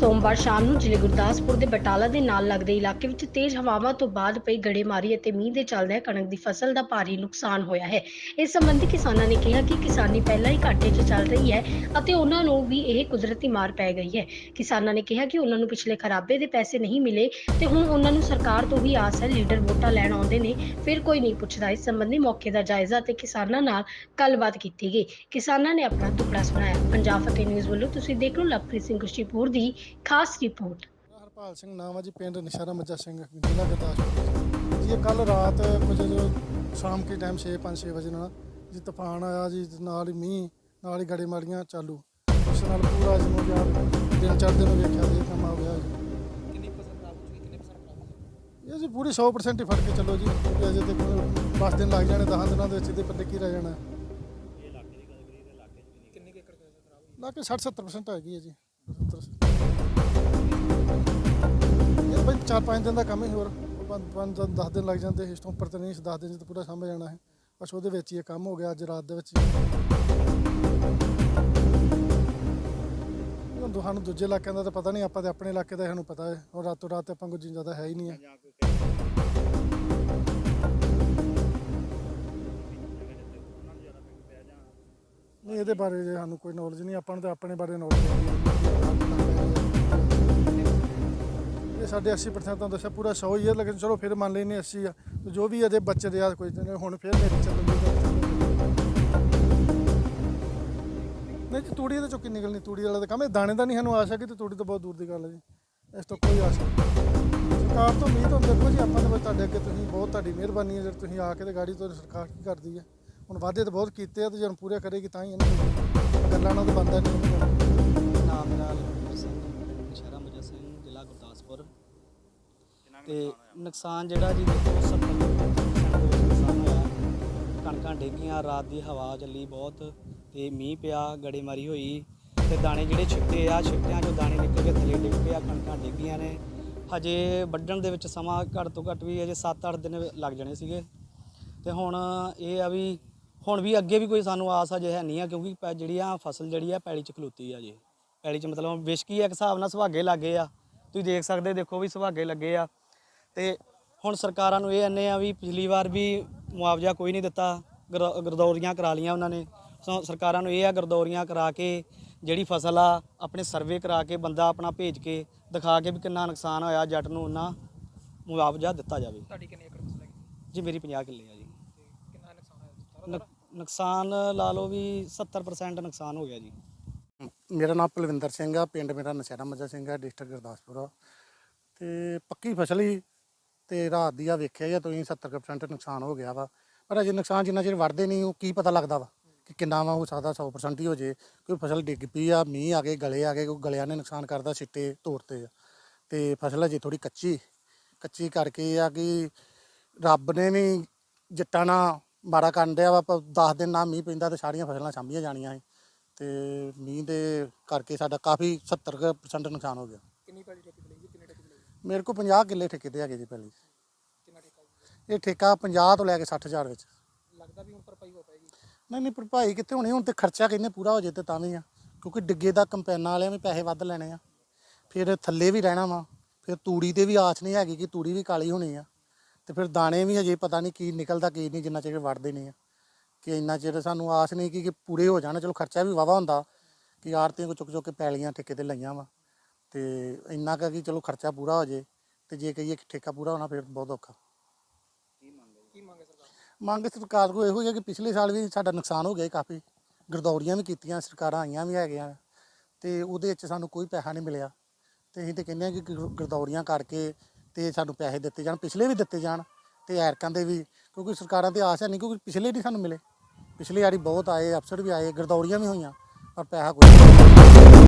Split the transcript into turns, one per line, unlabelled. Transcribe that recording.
ਸੋਮਵਾਰ ਸ਼ਾਮ ਨੂੰ ਜ਼ਿਲ੍ਹੇ ਗੁਰਦਾਸਪੁਰ ਦੇ ਬਟਾਲਾ ਦੇ ਨਾਲ ਲੱਗਦੇ ਇਲਾਕੇ ਵਿੱਚ ਤੇਜ਼ ਹਵਾਵਾਂ ਤੋਂ ਬਾਅਦ ਪਈ ਗੜੇਮਾਰੀ ਅਤੇ ਮੀਂਹ ਦੇ ਚੱਲਦਿਆਂ ਕਣਕ ਦੀ ਫਸਲ ਦਾ ਭਾਰੀ ਨੁਕਸਾਨ ਹੋਇਆ ਹੈ। ਇਸ ਸੰਬੰਧੀ ਕਿਸਾਨਾਂ ਨੇ ਕਿਹਾ ਕਿ ਕਿਸਾਨੀ ਪਹਿਲਾਂ ਹੀ ਘਾਟੇ 'ਚ ਚੱਲ ਰਹੀ ਹੈ ਅਤੇ ਉਹਨਾਂ ਨੂੰ ਵੀ ਇਹ ਕੁਦਰਤੀ ਮਾਰ ਪੈ ਗਈ ਹੈ। ਕਿਸਾਨਾਂ ਨੇ ਕਿਹਾ ਕਿ ਉਹਨਾਂ ਨੂੰ ਪਿਛਲੇ ਖਰਾਬੇ ਦੇ ਪੈਸੇ ਨਹੀਂ ਮਿਲੇ ਤੇ ਹੁਣ ਉਹਨਾਂ ਨੂੰ ਸਰਕਾਰ ਤੋਂ ਵੀ ਆਸ ਹੈ, ਲੀਡਰ ਵੋਟਾਂ ਲੈਣ ਆਉਂਦੇ ਨੇ, ਫਿਰ ਕੋਈ ਨਹੀਂ ਪੁੱਛਦਾ। ਇਸ ਸੰਬੰਧੀ ਮੌਕੇ ਦਾ ਜਾਇਜ਼ਾ ਤੇ ਕਿਸਾਨਾਂ ਨਾਲ ਗੱਲਬਾਤ ਕੀਤੀ ਗਈ। ਕਿਸਾਨਾਂ ਨੇ ਆਪਣਾ ਟੁਕੜਾ ਸੁਣਾਇਆ। ਪੰਜਾਬ ਫਤਿਹ ਨਿਊਜ਼ ਵੱਲੋਂ ਤੁਸੀਂ ਦੇਖ ਲਓ ਲਵਪ੍ਰੀਤ ਸਿੰਘ ਕੁਸ਼ੀਪੁਰ ਦੀ ਖਾਸ ਰਿਪੋਰਟ।
ਹਰਪਾਲ ਸਿੰਘ ਨਾਮ ਹੈ ਜੀ ਪਿੰਡ ਨਿਸ਼ਾਰਾ ਮੱਜਾ ਸਿੰਘ ਜ਼ਿਲ੍ਹਾ ਗੁਰਦਾਸਪੁਰ। ਜੀ ਇਹ ਕੱਲ ਰਾਤ ਕੁਝ ਜੋ ਸ਼ਾਮ ਕੇ ਟਾਈਮ 6 5 6 ਵਜੇ ਨਾਲ ਜੀ ਤੂਫਾਨ ਆਇਆ ਜੀ ਤੇ ਨਾਲ ਹੀ ਮੀਂਹ ਨਾਲ ਹੀ ਗੜੇ ਮਾਰੀਆਂ ਚਾਲੂ। ਉਸ ਨਾਲ ਪੂਰਾ ਜਿਹਨੂੰ ਯਾਰ ਦਿਨ ਚੜ੍ਹਦੇ ਨੂੰ ਵੇਖਿਆ ਜੀ ਇਹ ਕੰਮ ਹੋ ਗਿਆ ਜੀ।
ਕਿੰਨੀ ਕਿੰਨੇ
ਇਹ ਜੀ ਪੂਰੀ 100% ਹੀ ਫੜ ਕੇ ਚੱਲੋ ਜੀ ਅਜੇ ਤੇ 10 ਦਿਨ ਲੱਗ ਜਾਣੇ 10 ਦਿਨਾਂ ਦੇ ਵਿੱਚ ਇਹਦੇ ਪੱਲੇ ਕੀ ਰਹਿ ਜਾਣਾ।
ਕਿੰਨੀ ਕੁ ਏਕੜ ਫਸਲ ਖਰਾਬ ਹੋਈ
ਲਾ ਕੇ 60 70% ਹੈਗੀ ਹੈ ਜੀ। ਇਹ ਬਈ 4-5 ਦਿਨ ਦਾ ਕੰਮ ਹੀ ਹੋਰ 5 10 ਦਿਨ ਲੱਗ ਜਾਂਦੇ ਇਸ ਤੋਂ ਉੱਪਰ ਤੇ ਨਹੀਂ 10 ਦਿਨ ਚ ਤਾਂ ਪੂਰਾ ਸਾਂਭ ਜਾਣਾ ਹੈ। ਬਸ ਉਹਦੇ ਵਿੱਚ ਹੀ ਇਹ ਕੰਮ ਹੋ ਗਿਆ ਅੱਜ ਰਾਤ ਦੇ ਵਿੱਚ। ਹੀ। ਹੁਣ ਦੂ- ਸਾਨੂੰ ਦੂਜੇ ਇਲਾਕਿਆਂ ਦਾ ਤਾਂ ਪਤਾ ਨਹੀਂ, ਆਪਾਂ ਤੇ ਆਪਣੇ ਇਲਾਕੇ ਦਾ ਸਾਨੂੰ ਪਤਾ ਹੈ। ਹੁਣ ਰਾਤੋਂ ਰਾਤ ਆਪਾਂ ਕੁਝ ਜ਼ਿਆਦਾ ਹੈ ਹੀ ਨਹੀਂ ਹੈ। ਨਹੀਂ, ਇਹਦੇ ਬਾਰੇ ਜੇ ਸਾਨੂੰ ਕੋਈ ਨੌਲੇਜ ਨਹੀਂ, ਆਪਾਂ ਨੂੰ ਤਾਂ ਆਪਣੇ ਬਾਰੇ ਨੌਲੇਜ ਹੈ ਸਾਡੇ 80% ਤਾਂ ਦੱਸਿਆ, ਪੂਰਾ 100 ਹੀ ਹੈ, ਲੇਕਿਨ ਚਲੋ ਫਿਰ ਮੰਨ ਲੈਨੇ 80 ਆ। ਤੇ ਜੋ ਵੀ ਇਹਦੇ ਬੱਚੇ ਦੇ ਆ, ਕੋਈ ਦਿਨ ਹੁਣ ਫਿਰ ਮੇਰੀ ਚੱਲਣ ਨਹੀਂ ਜੀ, ਤੂੜੀ ਦੇ ਚੋਂ ਕੀ ਨਿਕਲਣੀ? ਤੂੜੀ ਵਾਲਾ ਤਾਂ ਕੰਮ ਇਹ ਦਾਣੇ ਦਾ ਨਹੀਂ ਸਾਨੂੰ ਆਸ ਹੈ ਕਿ ਤੂੜੀ ਤਾਂ ਬਹੁਤ ਦੂਰ ਦੀ ਗੱਲ ਹੈ ਜੀ। ਇਸ ਤੋਂ ਕੋਈ ਆਸ ਨਹੀਂ। ਸਰਕਾਰ ਤੋਂ ਉਮੀਦ ਹੁੰਦੀ ਦੇਖੋ ਜੀ, ਆਪਾਂ ਤਾਂ ਬਸ ਤੁਹਾਡੇ ਅੱਗੇ ਤੁਸੀਂ ਬਹੁਤ ਤੁਹਾਡੀ ਮਿਹਰਬਾਨੀ ਹੈ, ਜੇ ਤੁਸੀਂ ਆ ਕੇ ਤੇ ਗਾੜੀ ਤੋਂ ਸਰਕਾਰ ਕੀ ਕਰਦੀ ਹੈ। ਹੁਣ ਵਾਅਦੇ ਤਾਂ ਬਹੁਤ ਕੀਤੇ ਆ, ਤੇ ਜਦੋਂ ਪੂਰੇ ਕਰੇਗੀ ਤਾਂ ਹੀ ਇਹਨਾਂ ਗੱਲਾਂ ਨਾਲ ਤਾਂ ਬੰਦਾ ਨਹੀਂ
ਤੇ ਨੁਕਸਾਨ ਜਿਹੜਾ ਜੀ ਦੇਖੋ 70% ਦੇ ਵਿੱਚ ਨੁਕਸਾਨ ਹੋਇਆ। ਕਣਕਾਂ ਡੇਗੀਆਂ ਰਾਤ ਦੀ ਹਵਾ ਚੱਲੀ ਬਹੁਤ ਤੇ ਮੀਂਹ ਪਿਆ ਗੜੇਮਾਰੀ ਹੋਈ। ਤੇ ਦਾਣੇ ਜਿਹੜੇ ਛਿੱਟੇ ਆ ਛਿੱਟਿਆਂ 'ਚੋਂ ਦਾਣੇ ਨਿਕਲ ਕੇ ਥੱਲੇ ਡਿੱਗ ਪਿਆ ਕਣਕਾਂ ਡੇਗੀਆਂ ਨੇ। ਹਜੇ ਵੱਢਣ ਦੇ ਵਿੱਚ ਸਮਾਂ ਘੱਟ ਤੋਂ ਘੱਟ ਵੀ ਅਜੇ 7-8 ਦਿਨ ਲੱਗ ਜਾਣੇ ਸੀਗੇ। ਤੇ ਹੁਣ ਇਹ ਆ ਵੀ ਹੁਣ ਵੀ ਅੱਗੇ ਵੀ ਕੋਈ ਸਾਨੂੰ ਆਸ ਅਜੇ ਹੈ ਨਹੀਂ ਆ ਕਿਉਂਕਿ ਪੈ- ਜਿਹੜੀ ਆ ਫਸਲ ਜਿਹੜੀ ਆ ਪੈਲੀ ਚ ਖਲੋਤੀ ਆ ਜੇ ਪੈਲੀ ਚ ਮਤਲਬ ਵਿਸ਼ਕੀ ਆ ਇੱਕ ਹਿਸਾਬ ਨਾਲ ਸੁਹਾਗੇ ਲੱਗੇ ਆ। ਤੁਸੀਂ ਦੇਖ ਸਕਦੇ ਦੇਖੋ ਵੀ ਸੁਹਾਗੇ ਲੱਗੇ ਆ। ਤੇ ਹੁਣ ਸਰਕਾਰਾਂ ਨੂੰ ਇਹ ਅੰਨੇ ਆ ਵੀ ਪਿਛਲੀ ਵਾਰ ਵੀ ਮੁਆਵਜ਼ਾ ਕੋਈ ਨਹੀਂ ਦਿੱਤਾ ਗਰ- ਗਰਦੌਰੀਆਂ ਕਰਾ ਲੀਆਂ ਉਹਨਾਂ ਨੇ। ਸੋ ਸਰਕਾਰਾਂ ਨੂੰ ਇਹ ਆ ਗਰਦੌਰੀਆਂ ਕਰਾ ਕੇ ਜਿਹੜੀ ਫਸਲ ਆ ਆਪਣੇ ਸਰਵੇ ਕਰਾ ਕੇ ਬੰਦਾ ਆਪਣਾ ਭੇਜ ਕੇ ਦਿਖਾ ਕੇ ਵੀ ਕਿੰਨਾ ਨੁਕਸਾਨ ਹੋਇਆ ਜੱਟ ਨੂੰ ਉਹਨਾਂ ਮੁਆਵਜ਼ਾ ਦਿੱਤਾ ਜਾਵੇ।
ਤੁਹਾਡੀ ਕਿੰਨੀ ਏਕੜ ਫਸਲ ਹੈਗੀ
ਜੀ ਮੇਰੀ 50 ਕਿੱਲੇ ਆ ਜੀ।
ਕਿੰਨਾ ਨੁਕਸਾਨ ਹੋਇਆ
ਲਾ ਲਓ ਵੀ 70% ਨੁਕਸਾਨ ਹੋ ਗਿਆ ਜੀ।
ਮੇਰਾ ਨਾਮ ਪਲਵਿੰਦਰ ਸਿੰਘ ਆ ਪਿੰਡ ਮੇਰਾ ਨਸ਼ਹਿਰਾ ਮੱਜਾ ਸਿੰਘ ਆ ਡਿਸਟ੍ਰਿਕਟ ਗੁਰਦਾਸਪੁਰ ਆ। ਤੇ ਪੱਕੀ ਫਸਲ ਹੀ ਤੇ ਰਾਤ ਦੀ ਆ ਵੇਖਿਆ ਜਾਂ ਤੁਸੀਂ 70% ਨੁਕਸਾਨ ਹੋ ਗਿਆ ਵਾ। ਪਰ ਅਜੇ ਨੁਕਸਾਨ ਜਿੰਨਾ ਚਿਰ ਵੜਦੇ ਨਹੀਂ, ਉਹ ਕੀ ਪਤਾ ਲੱਗਦਾ ਵਾ ਕਿ ਕਿੰਨਾ ਵਾ, ਹੋ ਸਕਦਾ 100% ਹੀ ਹੋ ਜੇ। ਕੋਈ ਫਸਲ ਡਿੱਗ ਪਈ ਆ, ਮੀਂਹ ਆ ਗਏ, ਗਲੇ ਆ ਗਏ, ਕੋਈ ਗਲਿਆਂ ਨੇ ਨੁਕਸਾਨ ਕਰਦਾ ਸਿੱਟੇ ਤੋੜਤੇ ਆ। ਤੇ ਫਸਲ ਅਜੇ ਥੋੜੀ ਕੱਚੀ ਕੱਚੀ ਕਰਕੇ ਇਹ ਆ ਕਿ ਰੱਬ ਨੇ ਵੀ ਜੱਟਾਂ ਨਾਲ ਮਾਰਾ ਕਰਨ ਡਿਆ ਵਾ 10 ਦਿਨ ਨਾ ਮੀਂਹ ਪੈਂਦਾ ਤੇ ਸਾਰੀਆਂ ਫਸਲਾਂ ਸਾਂਭੀਆਂ ਜਾਣੀਆਂ ਸੀ। ਤੇ ਮੀਂਹ ਦੇ ਕਰਕੇ ਸਾਡਾ ਕਾਫੀ 70% ਨੁਕਸਾਨ ਹੋ ਗਿਆ।
ਕਿੰਨੀ ਪੈਲੀ ਠੇਕੇ ਤੇ ਲਈ ਜੀ?
ਮੇਰੇ ਕੋਲ 50 ਕਿੱਲੇ ਠੇਕੇ ਤੇ ਹੈਗੇ ਜੀ ਪਹਿਲੀ।
ਕਿੰਨਾ ਠੇਕਾ ਜੀ?
ਇਹ ਠੇਕਾ 50 ਤੋਂ ਲੈ ਕੇ 60000 ਵਿੱਚ।
ਲੱਗਦਾ ਵੀ ਹੁਣ ਭਰਪਾਈ ਹੋ ਪਾਏਗੀ।
ਨਹੀਂ ਨਹੀਂ ਭਰਪਾਈ ਕਿੱਥੇ ਹੋਣੀ? ਹੁਣ ਤੇ ਖਰਚਾ ਕਿੰਨੇ ਪੂਰਾ ਹੋ ਜੇ ਤੇ ਤਾਂ ਵੀ ਆ। ਕਿਉਂਕਿ ਡਿੱਗੇ ਦਾ ਕੰਪੈਨਾਂ ਵਾਲਿਆਂ ਵੀ ਪੈਸੇ ਵੱਧ ਲੈਣੇ ਆ। ਫਿਰ ਥੱਲੇ ਵੀ ਰਹਿਣਾ ਵਾ। ਫਿਰ ਤੂੜੀ ਤੇ ਵੀ ਆਸ ਨਹੀਂ ਹੈਗੀ ਕਿ ਤੂੜੀ ਵੀ ਕਾਲੀ ਹੋਣੀ ਆ। ਤੇ ਫਿਰ ਦਾਣੇ ਵੀ ਹਜੇ ਪਤਾ ਨਹੀਂ ਕੀ ਨਿਕਲਦਾ ਕੀ ਨਹੀਂ ਜਿੰਨਾ ਚਿਰ ਵੜਦੇ ਨਹੀਂ ਆ। ਕਿ ਇੰਨਾ ਚਿਰ ਸਾਨੂੰ ਆਸ ਨਹੀਂ ਕਿ ਕਿ ਪੂਰੇ ਹੋ ਜਾਣ। ਚਲੋ ਖਰਚਾ ਵੀ ਵਾਵਾ ਹੁੰਦਾ। ਕਿ ਆਰਤੀਆਂ ਕੋ ਚੁੱਕ ਚੁੱਕ ਕੇ ਪੈਲੀਆਂ ਠੇਕੇ ਤੇ ਲਈਆਂ ਵਾ। ਤੇ ਇੰਨਾ ਕੁ ਕਿ ਚਲੋ ਖਰਚਾ ਪੂਰਾ ਹੋ ਜੇ ਤੇ ਜੇ ਕਹੀਏ ਕਿ ਠੇਕਾ ਪੂਰਾ ਹੋਣਾ ਫਿਰ ਬਹੁਤ ਔਖਾ।
ਕੀ ਮੰਗੇ ਸਰਕਾਰ
ਮੰਗ ਸਰਕਾਰ ਕੋਲ ਇਹੋ ਹੀ ਹੈ ਕਿ ਪਿਛਲੇ ਸਾਲ ਵੀ ਸਾਡਾ ਨੁਕਸਾਨ ਹੋ ਗਿਆ ਸੀ ਕਾਫੀ। ਗਰਦੌਰੀਆਂ ਵੀ ਕੀਤੀਆਂ ਸਰਕਾਰਾਂ ਆਈਆਂ ਵੀ ਹੈਗੀਆਂ। ਤੇ ਉਹਦੇ ਵਿੱਚ ਸਾਨੂੰ ਕੋਈ ਪੈਸਾ ਨਹੀਂ ਮਿਲਿਆ। ਤੇ ਅਸੀਂ ਤੇ ਕਹਿੰਦੇ ਹਾਂ ਕਿ ਗਰ- ਗਰਦੌਰੀਆਂ ਕਰਕੇ ਤੇ ਸਾਨੂੰ ਪੈਸੇ ਦਿੱਤੇ ਜਾਣ ਪਿਛਲੇ ਵੀ ਦਿੱਤੇ ਜਾਣ ਤੇ ਐਰਕਾਂ ਦੇ ਵੀ ਕਿਉਂਕਿ ਸਰਕਾਰਾਂ ਤੇ ਆਸ ਹੈ ਨਹੀਂ ਕਿਉਂਕਿ ਪਿਛਲੇ ਨਹੀਂ ਸਾਨੂੰ ਮਿਲੇ। ਪਿਛਲੀ ਵਾਰੀ ਬਹੁਤ ਆਏ ਅਫਸਰ ਵੀ ਆਏ ਗਰਦੌਰੀਆਂ ਵੀ ਹੋਈਆਂ ਪਰ ਪੈਸਾ ਕੋਈ ਨਹੀਂ।